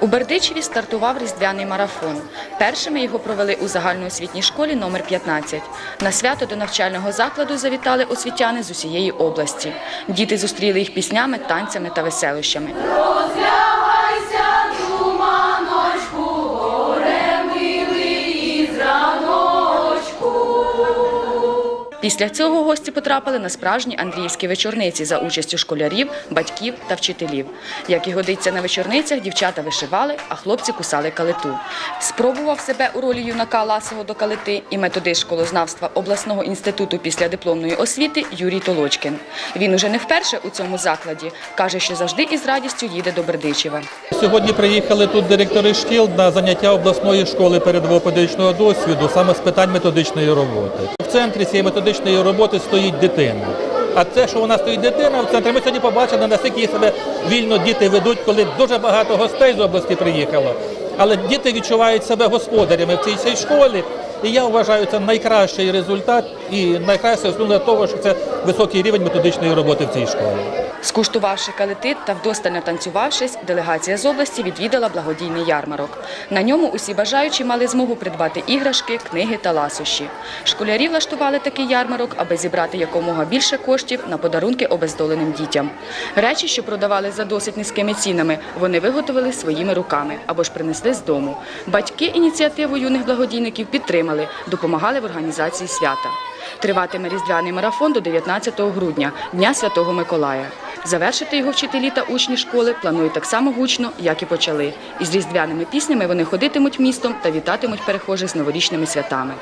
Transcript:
У Бердичеві стартував різдвяний марафон. Першими його провели у загальноосвітній школі номер 15. На свято до навчального закладу завітали освітяни з усієї області. Діти зустріли їх піснями, танцями та веселощами. Після цього гості потрапили на справжні андріївські вечорниці за участю школярів, батьків та вчителів. Як і годиться на вечорницях, дівчата вишивали, а хлопці кусали калиту. Спробував себе у ролі юнака ласого до калити і методист школознавства обласного інституту післядипломної освіти Юрій Толочкин. Він уже не вперше у цьому закладі. каже, що завжди із радістю їде до Бердичева. Сьогодні приїхали тут директори шкіл на заняття обласної школи передовопедагогічного досвіду саме з питань методичної роботи. В центрі цієї методичної роботи стоїть дитина. А це, що нас стоїть дитина в центрі, ми сьогодні побачили, наскільки себе вільно діти ведуть, коли дуже багато гостей з області приїхало. Але діти відчувають себе господарями в цій школі. І я вважаю, це найкращий результат і найкраща основа того, що це високий рівень методичної роботи в цій школі. Скуштувавши калити та вдосталь натанцювавшись, делегація з області відвідала благодійний ярмарок. На ньому усі бажаючі мали змогу придбати іграшки, книги та ласощі. Школярі влаштували такий ярмарок, аби зібрати якомога більше коштів на подарунки обездоленим дітям. Речі, що продавали за досить низькими цінами, вони виготовили своїми руками або ж принесли з дому. Батьки ініціативу юних благодійників підтримали, допомагали в організації свята. Триватиме різдвяний марафон до 19 грудня, Дня Святого Миколая. Завершити його вчителі та учні школи планують так само гучно, як і почали. Із різдвяними піснями вони ходитимуть містом та вітатимуть перехожих з новорічними святами.